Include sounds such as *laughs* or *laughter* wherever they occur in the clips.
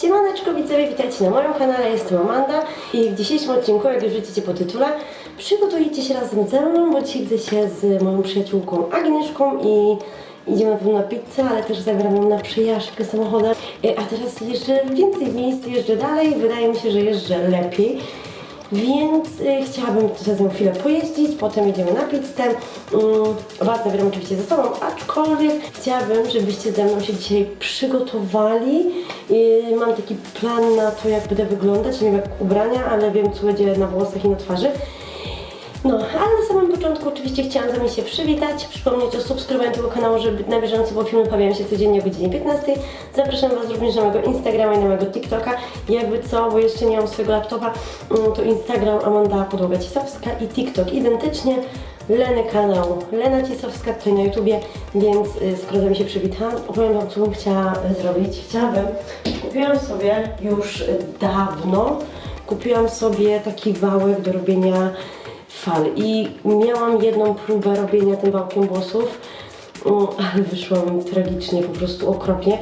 Siemaneczko widzowie, witajcie na moim kanale, jestem Amanda i w dzisiejszym odcinku, jak już widzicie po tytule, przygotujecie się razem ze mną, bo dzisiaj widzę się z moją przyjaciółką Agnieszką i idziemy na pewno na pizzę, ale też zabieram na przejażdżkę samochodem, E, a teraz jeżdżę więcej miejsc, jeżdżę dalej, wydaje mi się, że jeżdżę lepiej. Więc y, chciałabym teraz na chwilę pojeździć, potem jedziemy na pizzę. Mm, Was zabieram oczywiście ze sobą, aczkolwiek chciałabym, żebyście ze mną się dzisiaj przygotowali. Y, mam taki plan na to, jak będę wyglądać, nie wiem jak ubrania, ale wiem co będzie na włosach i na twarzy. No, ale na samym początku oczywiście chciałam z Wami się przywitać, przypomnieć o subskrybowaniu tego kanału, żeby na bieżąco, bo filmy pojawiają się codziennie o godzinie 15. Zapraszam Was również na mojego Instagrama i na mojego TikToka. Jakby co, bo jeszcze nie mam swojego laptopa, mm, to Instagram Amanda Podłoga Cisowska i TikTok identycznie. Leny kanał Lena Cisowska tutaj na YouTubie, więc y, skoro się przywitam, opowiem Wam co bym chciała y, zrobić. Chciałabym, kupiłam sobie już dawno, kupiłam sobie taki wałek do robienia fal i miałam jedną próbę robienia tym wałkiem włosów, mm, ale wyszło mi tragicznie, po prostu okropnie.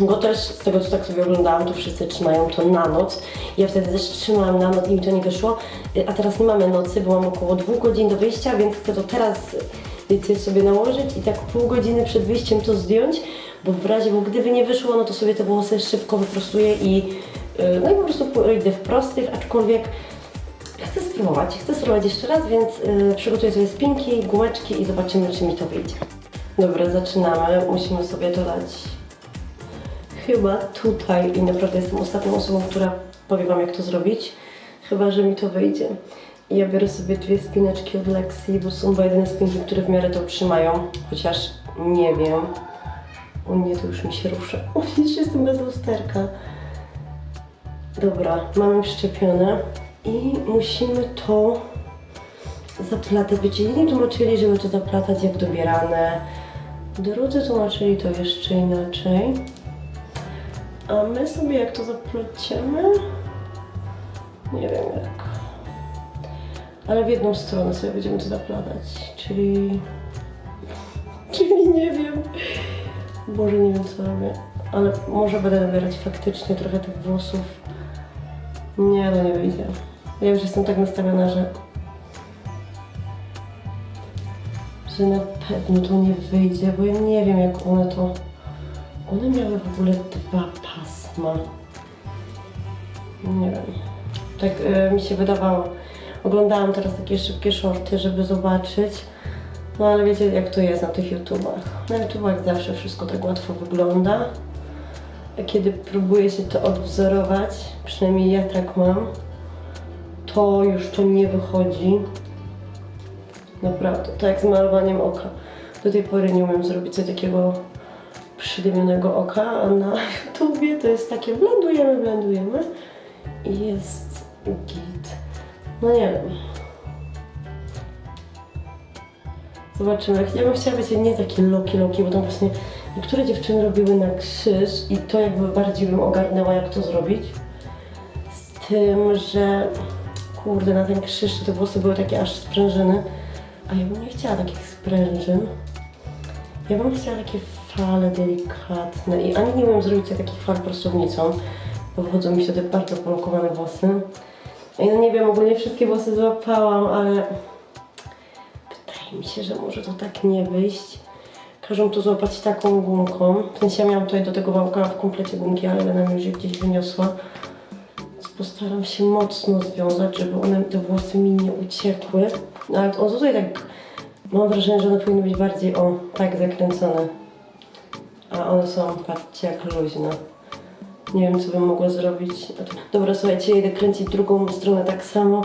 Bo też z tego co tak sobie oglądałam, to wszyscy trzymają to na noc. Ja wtedy też trzymałam na noc i mi to nie wyszło. Y, A teraz nie mamy nocy, bo mam około dwóch godzin do wyjścia, więc chcę to teraz wiecie, sobie nałożyć i tak pół godziny przed wyjściem to zdjąć, bo w razie, bo gdyby nie wyszło, no to sobie te włosy szybko wyprostuję i y, no i po prostu idę w prostych, aczkolwiek spróbować, chcę spróbować jeszcze raz, więc y, przygotuję sobie spinki, gumeczki i zobaczymy, czy mi to wyjdzie. Dobra, zaczynamy. Musimy sobie dodać chyba tutaj i naprawdę jestem ostatnią osobą, która powie Wam, jak to zrobić. Chyba, że mi to wyjdzie. Ja biorę sobie dwie spineczki od Lexi, bo są chyba jedyne spinki, które w miarę to trzymają, chociaż nie wiem. O nie, to już mi się rusza. *laughs* O jeszcze jestem bez lusterka. Dobra, mamy wszczepione i musimy to zaplatać. Wiecie, jedni tłumaczyli, żeby to zaplatać jak dobierane, drudzy tłumaczyli to jeszcze inaczej. A my sobie jak to zapleciemy? Nie wiem jak. Ale w jedną stronę sobie będziemy to zaplatać, czyli... *laughs* Czyli nie wiem. Boże, nie wiem co robię. Ale może będę nabierać faktycznie trochę tych włosów. Nie, to nie wyjdzie. Ja już jestem tak nastawiona, że... Że na pewno to nie wyjdzie, bo ja nie wiem jak one to... One miały w ogóle dwa pasma. Nie wiem. Tak y, mi się wydawało. Oglądałam teraz takie szybkie shorty, żeby zobaczyć. No ale wiecie jak to jest na tych YouTubach. Na YouTubach zawsze wszystko tak łatwo wygląda. A kiedy próbuję się to odwzorować, przynajmniej ja tak mam, to już to nie wychodzi. Naprawdę, to jak z malowaniem oka. Do tej pory nie umiem zrobić coś takiego przydymionego oka, a na *laughs* YouTubie to jest takie blendujemy, blendujemy i jest git. No nie wiem. Zobaczymy. Ja bym chciała być nie takie loki, loki, bo tam właśnie niektóre dziewczyny robiły na krzyż i to jakby bardziej bym ogarnęła, jak to zrobić. Z tym, że kurde, na ten krzyż te włosy były takie aż sprężyny, a ja bym nie chciała takich sprężyn. Ja bym chciała takie fale delikatne i ani nie umiem zrobić sobie takich fal prostownicą, bo wychodzą mi wtedy bardzo polokowane włosy. I no nie wiem, ogólnie wszystkie włosy złapałam, ale wydaje mi się, że może to tak nie wyjść. Każą to złapać taką gumką. W sensie ja miałam tutaj do tego wałka w komplecie gumki, ale mi już gdzieś wyniosła. Postaram się mocno związać, żeby one, te włosy mi nie uciekły. No, ale on tutaj tak, mam wrażenie, że one powinny być bardziej, o, tak zakręcone. A one są, patrzcie, jak luźne. Nie wiem, co bym mogła zrobić. Dobra, słuchajcie, idę kręcić drugą stronę tak samo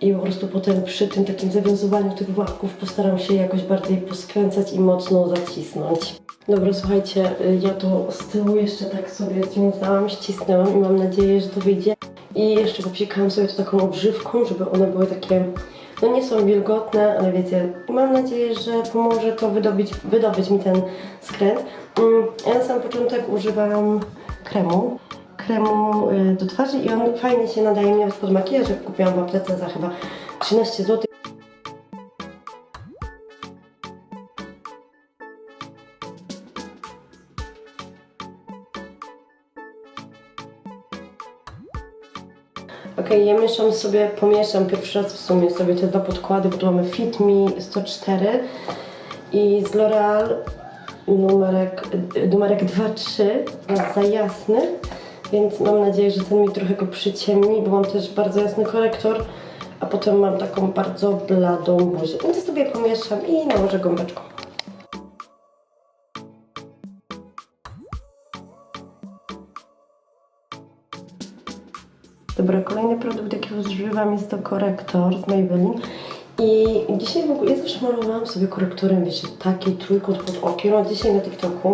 i po prostu potem przy tym takim zawiązywaniu tych włachków postaram się jakoś bardziej poskręcać i mocno zacisnąć. Dobra, słuchajcie, y, ja to z tyłu jeszcze tak sobie związałam, ścisnęłam i mam nadzieję, że to wyjdzie. I jeszcze popsikałam sobie to taką obżywką, żeby one były takie, no nie są wilgotne, ale wiecie, mam nadzieję, że pomoże to wydobyć, wydobyć mi ten skręt. Mm, Ja na sam początek używałam kremu, kremu y, do twarzy i on fajnie się nadaje mi pod makijaż, jak kupiłam w aptece za chyba 13 zł. Okej, ja mieszam sobie, pomieszam pierwszy raz w sumie sobie te dwa podkłady, bo tu mamy Fit Me 104 i z L'Oreal numerek, numerek 2-3 jest za jasny, więc mam nadzieję, że ten mi trochę go przyciemni, bo mam też bardzo jasny korektor, a potem mam taką bardzo bladą buzię. Więc sobie pomieszam i nałożę gąbeczką. Dobra, kolejny produkt, jaki używam jest to korektor z Maybelline. I dzisiaj w ogóle, ja zawsze malowałam sobie korektorem, wiecie, taki trójkąt pod okiem, a dzisiaj na TikToku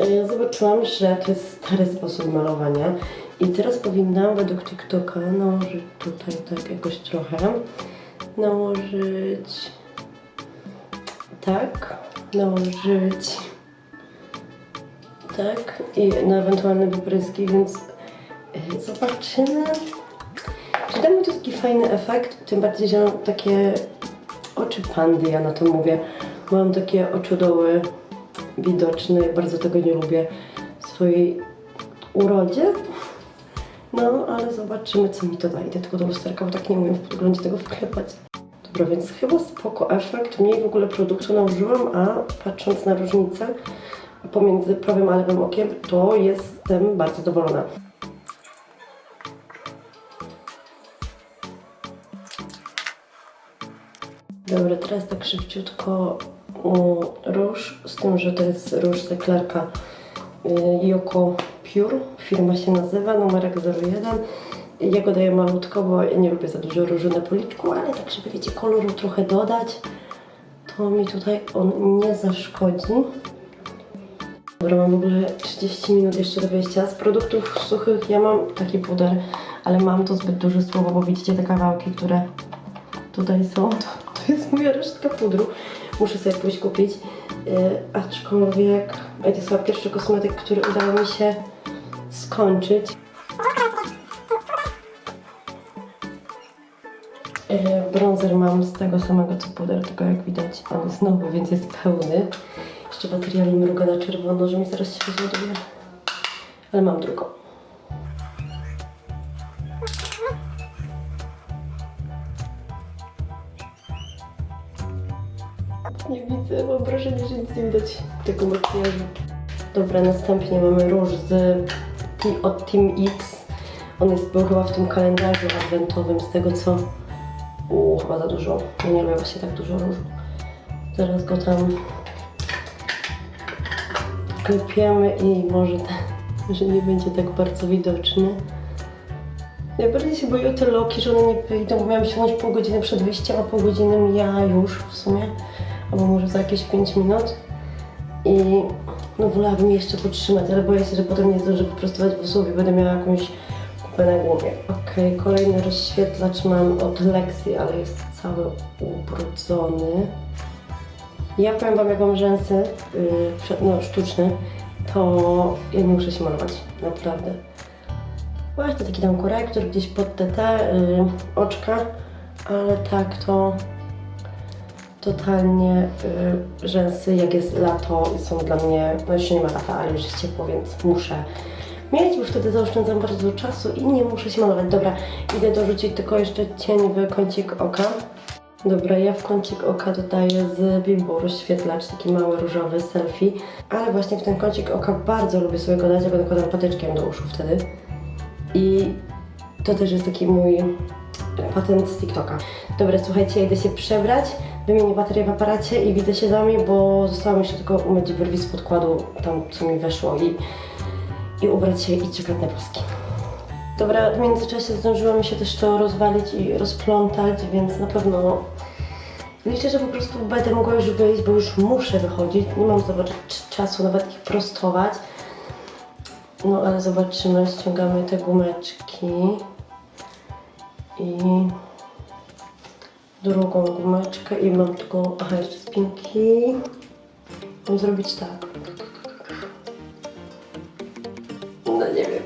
y, zobaczyłam, że to jest stary sposób malowania. I teraz powinnam według TikToka nałożyć tutaj tak jakoś trochę, nałożyć tak, nałożyć tak i na ewentualne wypryski, więc zobaczymy. Czy da mi to taki fajny efekt? Tym bardziej, że mam takie oczy pandy, ja na to mówię. Mam takie oczodoły widoczne, bardzo tego nie lubię w swojej urodzie. No, ale zobaczymy, co mi to da. Idę tylko do lusterka, bo tak nie umiem w podglądzie tego wklepać. Dobra, więc chyba spoko efekt. Mniej w ogóle produktu nałożyłam, a patrząc na różnicę pomiędzy prawym a lewym okiem, to jestem bardzo zadowolona. Dobra, teraz tak szybciutko róż, z tym, że to jest róż z eklerka y, Yoko Pure, firma się nazywa, numerek 01. Ja go daję malutko, bo ja nie lubię za dużo różu na policzku, ale tak, żeby wiecie, koloru trochę dodać, to mi tutaj on nie zaszkodzi. Dobra, mam w ogóle 30 minut jeszcze do wyjścia. Z produktów suchych ja mam taki puder, ale mam to zbyt duże słowo, bo widzicie te kawałki, które tutaj są. To, jest moja resztka pudru. Muszę sobie pójść kupić. Yy, aczkolwiek to jest pierwszy kosmetyk, który udało mi się skończyć. Yy, bronzer mam z tego samego co puder, tylko jak widać on jest nowy, więc jest pełny. Jeszcze bateria mi mruga na czerwono, że mi zaraz się rozładuje. Ale mam drugą. Nie widzę, mam że nic nie widać tego makijażu. Dobra, następnie mamy róż z od Team X. On jest, był chyba w tym kalendarzu adwentowym, z tego co... Uuu, chyba za dużo. Ja nie lubię właśnie tak dużo różu. Zaraz go tam klepiemy i może, te, że nie będzie tak bardzo widoczny. Najbardziej się boję o te loki, że one nie wyjdą, bo miałam siąść pół godziny przed wyjściem, a pół godziny mija już w sumie, albo może za jakieś 5 minut. I no wolałabym je jeszcze podtrzymać, ale boję się, że potem nie zdążę wyprostować włosów i będę miała jakąś kupę na głowie. Okej, kolejny rozświetlacz mam od Lexi, ale jest cały ubrudzony. Ja powiem Wam, jak mam rzęsy, yy, no sztuczne, to ja nie muszę się malować, naprawdę. Właśnie taki tam korektor gdzieś pod te, te yy, oczka, ale tak to totalnie yy, rzęsy, jak jest lato, są dla mnie, no jeszcze nie ma lata, ale już jest ciepło, więc muszę mieć, bo wtedy zaoszczędzam bardzo dużo czasu i nie muszę się malować. Dobra, idę dorzucić tylko jeszcze cień w kącik oka. Dobra, ja w kącik oka dodaję z Bilbo rozświetlacz, taki mały różowy selfie, ale właśnie w ten kącik oka bardzo lubię sobie go dać, ja go nakładam patyczkiem do uszu wtedy. I to też jest taki mój patent z TikToka. Dobra, słuchajcie, idę się przebrać, wymienię baterię w aparacie i widzę się z wami, bo zostało mi jeszcze tylko umyć brwi z podkładu, tam co mi weszło i, i ubrać się i czekać na paski. Dobra, w międzyczasie zdążyło mi się też to rozwalić i rozplątać, więc na pewno liczę, że po prostu będę mogła już wyjść, bo już muszę wychodzić. Nie mam zobacz, czasu nawet ich prostować. No ale zobaczymy, ściągamy te gumeczki i drugą gumeczkę i mam tylko, aha jeszcze spinki. Mam zrobić tak. No nie wiem.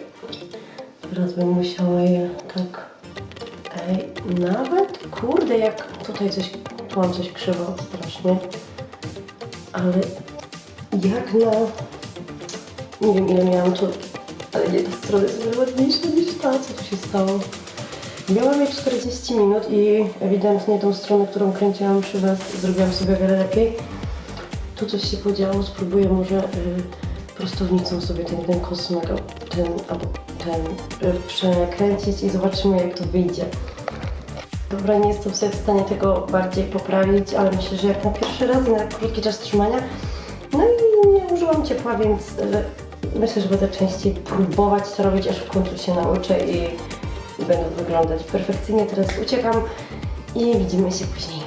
Teraz bym musiała je tak. Ej, nawet kurde, jak tutaj coś, tu mam coś krzywo strasznie. Ale jak na. Nie wiem ile miałam tu, ale nie ta strona jest ładniejsza niż ta, co tu się stało. Miałam jej 40 minut i ewidentnie tą stronę, którą kręciłam przy Was, zrobiłam sobie wiele lepiej. Tu coś się podziało, spróbuję może y, prostownicą sobie ten, ten kosmyk, ten, albo ten y, przekręcić i zobaczymy jak to wyjdzie. Dobra, nie jestem sobie w stanie tego bardziej poprawić, ale myślę, że jak na pierwszy raz na krótki czas trzymania. No i nie użyłam ciepła, więc y, myślę, że będę częściej próbować to robić, aż w końcu się nauczę i, i będę wyglądać perfekcyjnie. Teraz uciekam i widzimy się później.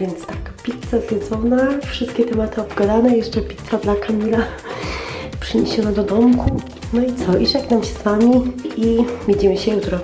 Więc tak, pizza zjedzona, wszystkie tematy obgadane, jeszcze pizza dla Kamila przyniesiona do domku. No i co, i żegnam się z Wami i widzimy się jutro.